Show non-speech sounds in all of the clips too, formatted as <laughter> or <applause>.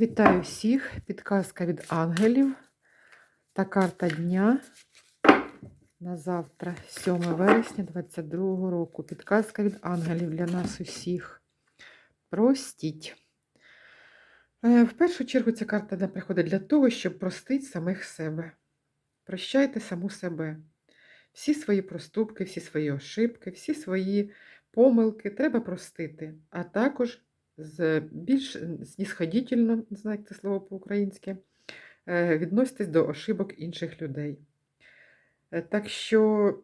Вітаю всіх! Підказка від ангелів та карта дня на завтра, 7 вересня 2022 року. Підказка від ангелів для нас усіх. Простіть. Е, В першу чергу ця карта приходить для того, щоб простити самих себе. Прощайте саму себе. Всі свої проступки, всі свої ошибки, всі свої помилки треба простити, а також з більш снісходітельно, не знаю, як це слово по-українськи, е, відноситесь до ошибок інших людей. Е, Так що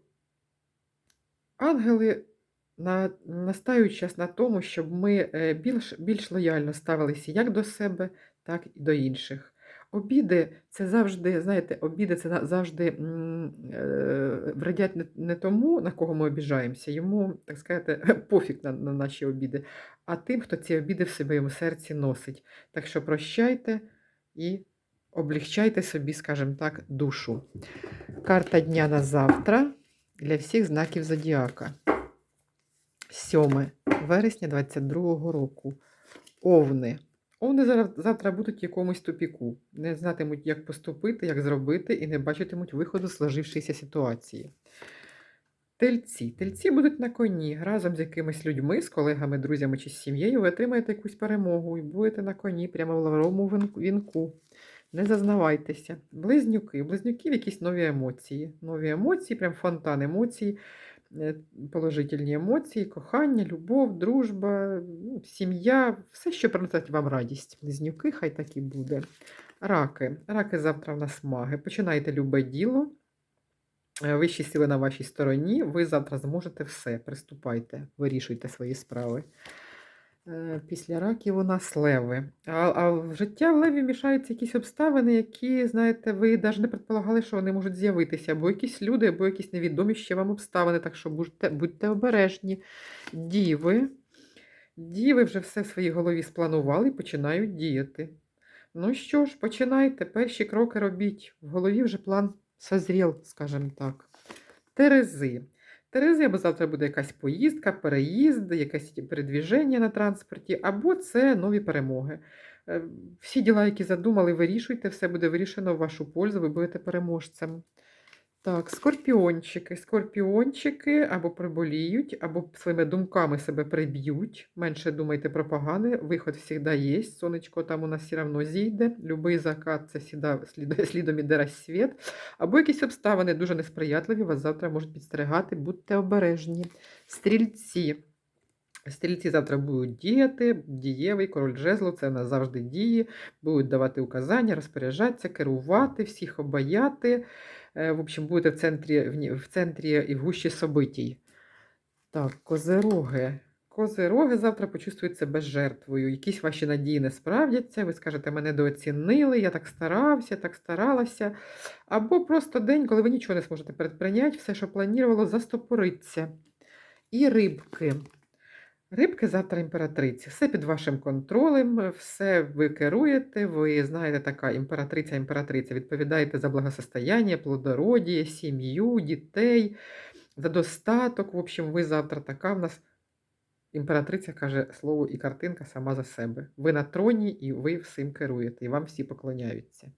ангели на, настають час на тому, щоб ми е, більш, більш лояльно ставилися як до себе, так і до інших. Обіди це завжди, знаєте, обіди це завжди е, вредять не, тому, на кого ми обіжаємося, йому, так сказати, <laughs> пофіг на, на наші обіди, а тим, хто ці обіди в своєму серці носить. Так що прощайте і облегчайте собі, скажімо так, душу. Карта дня на завтра для всіх знаків зодіака. 7 вересня 22 року. Овни. Зараз- завтра будуть в якомусь тупіку. Не знатимуть, як поступити, як зробити, і не бачитимуть виходу з сложившоїся ситуації. Тельці. Тельці будуть на коні разом з якимись людьми, з колегами, друзями чи з сім'єю. Ви отримаєте якусь перемогу і будете на коні прямо в лавровому вінку. Не зазнавайтеся. Близнюки. Близнюків якісь нові емоції. Нові емоції, прям фонтан емоцій, положительні емоції, кохання, любов, дружба, ну, сім'я, все, що приносить вам радість. Близнюки, хай так і буде. Раки. Раки завтра в нас маги. Починайте любе діло. Е, Вищі сили на вашій стороні. Ви завтра зможете все. Приступайте, вирішуйте свої справи. Е, Після раків у нас леви. А, а в життя в леві мішаються якісь обставини, які, знаєте, ви навіть не предполагали, що вони можуть з'явитися, або якісь люди, або якісь невідомі ще вам обставини. Так що будьте, будьте обережні. Діви. Діви вже все в своїй голові спланували і починають діяти. Ну що ж, починайте, перші кроки робіть. В голові вже план созрів, скажімо так. Терези. Терези, або завтра буде якась поїздка, переїзд, якесь передвіження на транспорті, або це нові перемоги. Е, Всі діла, які задумали, вирішуйте, все буде вирішено в вашу пользу, ви будете переможцем. Так, скорпіончики. Скорпіончики або приболіють, або своїми думками себе приб'ють. Менше думайте про погане. Виход завжди є. Сонечко там у нас все одно зійде. Любий закат це слід- <laughs> слідом іде розсвіт. Або якісь обставини дуже несприятливі вас завтра можуть підстерегати. Будьте обережні. Стрільці. Стрільці завтра будуть діяти, дієвий король жезлу, це нас діє, будуть давати указання, розпоряджатися, керувати, всіх обаяти. Е, В общем, будете в центрі, в центрі і в гущі собитій. Так, козероги. Козероги завтра почувствують себе жертвою. Якісь ваші надії не справдяться. Ви скажете, мене недооцінили, я так старався, так старалася. Або просто день, коли ви нічого не зможете предприйняти, все, що планувало, застопориться. І рибки. Рибки завтра імператриці. Все під вашим контролем, все ви керуєте, ви знаєте, така імператриця, імператриця. Відповідаєте за благосостояння, плодородіє, сім'ю, дітей, за достаток. В общем, ви завтра така в нас імператриця каже слово і картинка сама за себе. Ви на троні і ви всім керуєте, і вам всі поклоняються.